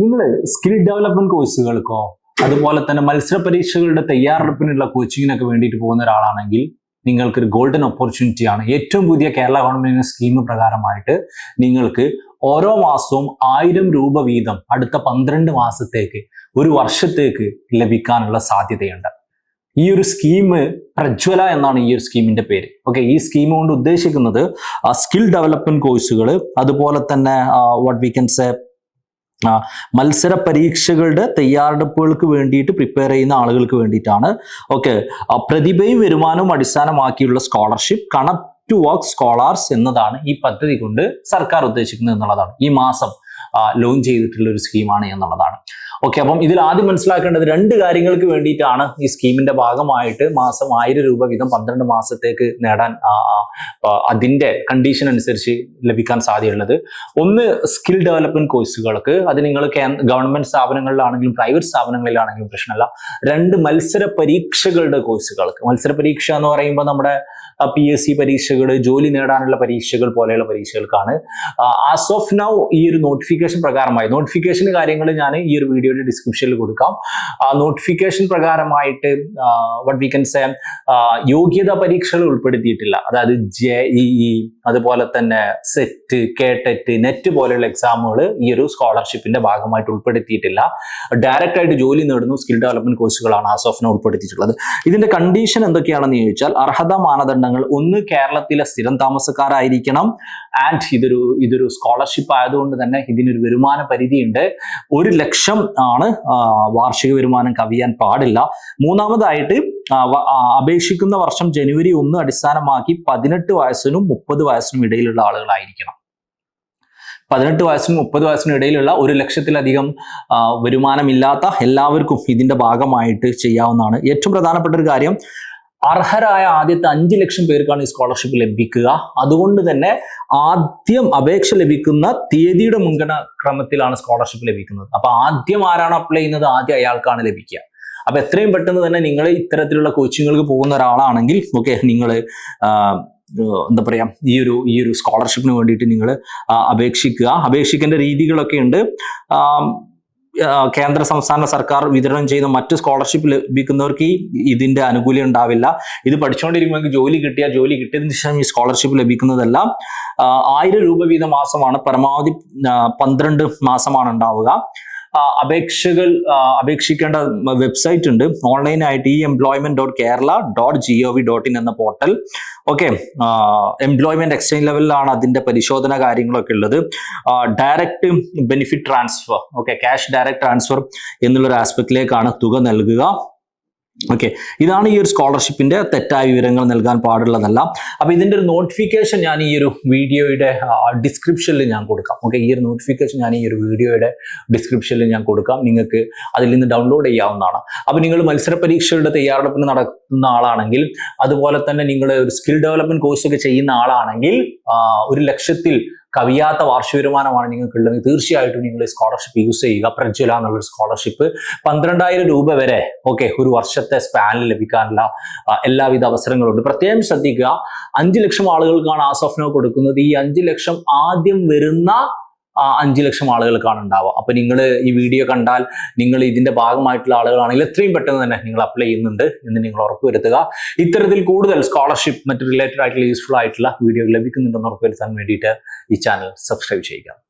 നിങ്ങൾ skill development കോഴ്സുകൾക്കോ അതുപോലെ തന്നെ മത്സര പരീക്ഷകളുടെ തയ്യാറെടുപ്പിനുള്ള കോച്ചിങ്ങിനൊക്കെ വേണ്ടിയിട്ട് പോകുന്ന ഒരാളാണെങ്കിൽ നിങ്ങൾക്കൊരു ഗോൾഡൻ ഓപ്പർച്യൂണിറ്റി ആണ് ഏറ്റവും പുതിയ കേരള ഗവൺമെന്റിന്റെ സ്കീം പ്രകാരമായിട്ട് നിങ്ങൾക്ക് ഓരോ മാസവും ആയിരം രൂപ വീതം അടുത്ത പന്ത്രണ്ട് മാസത്തേക്ക് ഒരു വർഷത്തേക്ക് ലഭിക്കാനുള്ള സാധ്യതയുണ്ട്. ഈ ഒരു സ്കീം പ്രജ്വല എന്നാണ് ഈ ഒരു സ്കീമിന്റെ പേര്. ഓക്കെ ഈ സ്കീം കൊണ്ട് ഉദ്ദേശിക്കുന്നത് സ്കിൽ ഡെവലപ്മെന്റ് കോഴ്സുകൾ അതുപോലെ തന്നെ വാട്ട് വി കൻ സേ മത്സര പരീക്ഷകളുടെ തയ്യാറെടുപ്പുകൾക്ക് വേണ്ടിയിട്ട് പ്രിപ്പയർ ചെയ്യുന്ന ആളുകൾക്ക് വേണ്ടിയിട്ടാണ്. ഓക്കെ പ്രതിഭയും വരുമാനവും അടിസ്ഥാനമാക്കിയുള്ള scholarship connect to work scholars എന്നതാണ് ഈ പദ്ധതി കൊണ്ട് സർക്കാർ ഉദ്ദേശിക്കുന്നത് എന്നുള്ളതാണ്. ഈ മാസം ലോഞ്ച് ചെയ്തിട്ടുള്ള ഒരു സ്കീമാണ് എന്നുള്ളതാണ്. ഓക്കെ അപ്പം ഇതിൽ ആദ്യം മനസ്സിലാക്കേണ്ടത് രണ്ട് കാര്യങ്ങൾക്ക് വേണ്ടിയിട്ടാണ് ഈ സ്കീമിന്റെ ഭാഗമായിട്ട് മാസം ആയിരം രൂപ വീതം പന്ത്രണ്ട് മാസത്തേക്ക് നേടാൻ അതിന്റെ കണ്ടീഷൻ അനുസരിച്ച് ലഭിക്കാൻ സാധ്യതയുള്ളത്. ഒന്ന് സ്കിൽ ഡെവലപ്മെന്റ് കോഴ്സുകൾക്ക് അത് നിങ്ങൾ ഗവൺമെന്റ് സ്ഥാപനങ്ങളിലാണെങ്കിലും പ്രൈവറ്റ് സ്ഥാപനങ്ങളിലാണെങ്കിലും പ്രശ്നമല്ല. രണ്ട് മത്സര പരീക്ഷകളുടെ കോഴ്സുകൾക്ക് മത്സര പരീക്ഷ എന്ന് പറയുമ്പോൾ നമ്മുടെ പി എസ് സി പരീക്ഷകൾ ജോലി നേടാനുള്ള പരീക്ഷകൾ പോലെയുള്ള പരീക്ഷകൾക്കാണ്. ആസ് ഓഫ് നൗ ഈ ഒരു നോട്ടിഫിക്കേഷൻ പ്രകാരമായി. നോട്ടിഫിക്കേഷൻ കാര്യങ്ങൾ ഞാൻ ഈ ഒരു വീഡിയോയുടെ ഡിസ്ക്രിപ്ഷനിൽ കൊടുക്കാം. ആ നോട്ടിഫിക്കേഷൻ പ്രകാരമായിട്ട് വട്ട് വി കൻ സേ യോഗ്യത പരീക്ഷകൾ ഉൾപ്പെടുത്തിയിട്ടില്ല. അതായത് ജെ ഇ അതുപോലെ തന്നെ സെറ്റ് കേട്ടെറ്റ് നെറ്റ് പോലെയുള്ള എക്സാമുകൾ ഈ ഒരു സ്കോളർഷിപ്പിന്റെ ഭാഗമായിട്ട് ഉൾപ്പെടുത്തിയിട്ടില്ല. ഡയറക്റ്റ് ആയിട്ട് ജോലി നേടുന്നു സ്കിൽ ഡെവലപ്മെന്റ് കോഴ്സുകളാണ് ആസോഫിനെ ഉൾപ്പെടുത്തിയിട്ടുള്ളത്. ഇതിന്റെ കണ്ടീഷൻ എന്തൊക്കെയാണെന്ന് ചോദിച്ചാൽ അർഹത മാനദണ്ഡങ്ങൾ ഒന്ന് കേരളത്തിലെ സ്ഥിരം താമസക്കാരായിരിക്കണം. ആൻഡ് ഇതൊരു ഇതൊരു സ്കോളർഷിപ്പ് ആയതുകൊണ്ട് തന്നെ ഇതിനൊരു വരുമാന പരിധിയുണ്ട്. ഒരു ലക്ഷം ആണ് വാർഷിക വരുമാനം കവിയാൻ പാടില്ല. മൂന്നാമതായിട്ട് അപേക്ഷിക്കുന്ന വർഷം ജനുവരി ഒന്ന് അടിസ്ഥാനമാക്കി പതിനെട്ട് വയസ്സിനും മുപ്പത് വയസ്സിനും ഇടയിലുള്ള ആളുകളായിരിക്കണം. പതിനെട്ട് വയസ്സിനും മുപ്പത് വയസ്സിനും ഇടയിലുള്ള ഒരു ലക്ഷത്തിലധികം വരുമാനമില്ലാത്ത എല്ലാവർക്കും ഇതിന്റെ ഭാഗമായിട്ട് ചെയ്യാവുന്നതാണ്. ഏറ്റവും പ്രധാനപ്പെട്ട ഒരു കാര്യം അർഹരായ ആദ്യത്തെ അഞ്ച് ലക്ഷം പേർക്കാണ് ഈ സ്കോളർഷിപ്പ് ലഭിക്കുക. അതുകൊണ്ട് തന്നെ ആദ്യം അപേക്ഷ ലഭിക്കുന്ന തീയതിയുടെ മുൻഗണന ക്രമത്തിലാണ് സ്കോളർഷിപ്പ് ലഭിക്കുന്നത്. അപ്പൊ ആദ്യം ആരാണ് അപ്ലൈ ചെയ്യുന്നത്? ആദ്യം അയാൾക്കാണ് ലഭിക്കുക. അപ്പൊ എത്രയും പെട്ടെന്ന് തന്നെ നിങ്ങൾ ഇത്തരത്തിലുള്ള കോച്ചിങ്ങുകൾക്ക് പോകുന്ന ഒരാളാണെങ്കിൽ ഓക്കെ നിങ്ങൾ എന്താ പറയാ ഈ ഒരു ഈ ഒരു സ്കോളർഷിപ്പിന് വേണ്ടിയിട്ട് നിങ്ങൾ അപേക്ഷിക്കുക. അപേക്ഷിക്കേണ്ട രീതികളൊക്കെ ഉണ്ട്. കേന്ദ്ര സംസ്ഥാന സർക്കാർ വിതരണം ചെയ്യുന്ന മറ്റു സ്കോളർഷിപ്പ് ലഭിക്കുന്നവർക്ക് ഈ ഇതിന്റെ ആനുകൂല്യം ഉണ്ടാവില്ല. ഇത് പഠിച്ചുകൊണ്ടിരിക്കുമ്പോൾ ജോലി കിട്ടിയ ജോലി കിട്ടിയതിന് ശേഷം ഈ സ്കോളർഷിപ്പ് ലഭിക്കുന്നതെല്ലാം ആയിരം രൂപ വീതം മാസമാണ് പരമാവധി പന്ത്രണ്ട് മാസമാണ് ഉണ്ടാവുക. അപേക്ഷകൾ അപേക്ഷിക്കേണ്ട വെബ്സൈറ്റ് ഉണ്ട്. ഓൺലൈനായിട്ട് ഈ employment dot Kerala dot G O V dot in എന്ന പോർട്ടൽ ഓക്കെ എംപ്ലോയ്മെന്റ് എക്സ്ചേഞ്ച് ലെവലിലാണ് അതിന്റെ പരിശോധന കാര്യങ്ങളൊക്കെ ഉള്ളത്. Direct benefit transfer okay cash direct transfer എന്നുള്ളൊരു ആസ്പെക്റ്റിലേക്കാണ് തുക നൽകുക. ഓക്കെ ഇതാണ് ഈ ഒരു സ്കോളർഷിപ്പിന്റെ തെറ്റായ വിവരങ്ങൾ നൽകാൻ പാടുള്ളതല്ല. അപ്പോൾ ഇതിന്റെ ഒരു നോട്ടിഫിക്കേഷൻ ഞാൻ ഈ ഒരു വീഡിയോയുടെ ഡിസ്ക്രിപ്ഷനിൽ ഞാൻ കൊടുക്കാം. ഓക്കെ ഈ ഒരു നോട്ടിഫിക്കേഷൻ ഞാൻ ഈ ഒരു വീഡിയോയുടെ ഡിസ്ക്രിപ്ഷനിൽ ഞാൻ കൊടുക്കാം. നിങ്ങൾക്ക് അതിൽ നിന്ന് ഡൗൺലോഡ് ചെയ്യാവുന്നതാണ്. അപ്പോൾ നിങ്ങൾ മത്സര പരീക്ഷകളുടെ തയ്യാറെടുപ്പിന് നടത്തുന്ന ആളാണെങ്കിൽ അതുപോലെ തന്നെ നിങ്ങൾ ഒരു സ്കിൽ ഡെവലപ്മെന്റ് കോഴ്സൊക്കെ ചെയ്യുന്ന ആളാണെങ്കിൽ ഒരു ലക്ഷത്തിൽ കവിയാത്ത വാർഷിക വരുമാനമാണ് നിങ്ങൾക്കുള്ളത് തീർച്ചയായിട്ടും നിങ്ങൾ ഈ സ്കോളർഷിപ്പ് യൂസ് ചെയ്യുക. പ്രജ്വല എന്നുള്ള സ്കോളർഷിപ്പ് പന്ത്രണ്ടായിരം രൂപ വരെ ഓക്കെ ഒരു വർഷത്തെ സ്പാനിൽ ലഭിക്കാനുള്ള എല്ലാവിധ അവസരങ്ങളുണ്ട്. പ്രത്യേകം ശ്രദ്ധിക്കുക അഞ്ച് ലക്ഷം ആളുകൾക്കാണ് ആസ് ഓഫ് കൊടുക്കുന്നത്. ഈ അഞ്ച് ലക്ഷം ആദ്യം വരുന്ന അഞ്ച് ലക്ഷം ആളുകൾക്കാണ് ഉണ്ടാവുക അപ്പൊ നിങ്ങൾ ഈ വീഡിയോ കണ്ടാൽ നിങ്ങൾ ഇതിന്റെ ഭാഗമായിട്ടുള്ള ആളുകളാണെങ്കിൽ എത്രയും പെട്ടെന്ന് തന്നെ നിങ്ങൾ അപ്ലൈ ചെയ്യുന്നുണ്ട് എന്ന് നിങ്ങൾ ഉറപ്പുവരുത്തുക. ഇത്തരത്തിൽ കൂടുതൽ സ്കോളർഷിപ്പ് മറ്റ് റിലേറ്റഡ് ആയിട്ടുള്ള യൂസ്ഫുൾ ആയിട്ടുള്ള വീഡിയോ ലഭിക്കുന്നുണ്ടെന്ന് ഉറപ്പുവരുത്താൻ വേണ്ടിയിട്ട് ഈ ചാനൽ സബ്സ്ക്രൈബ് ചെയ്യുക.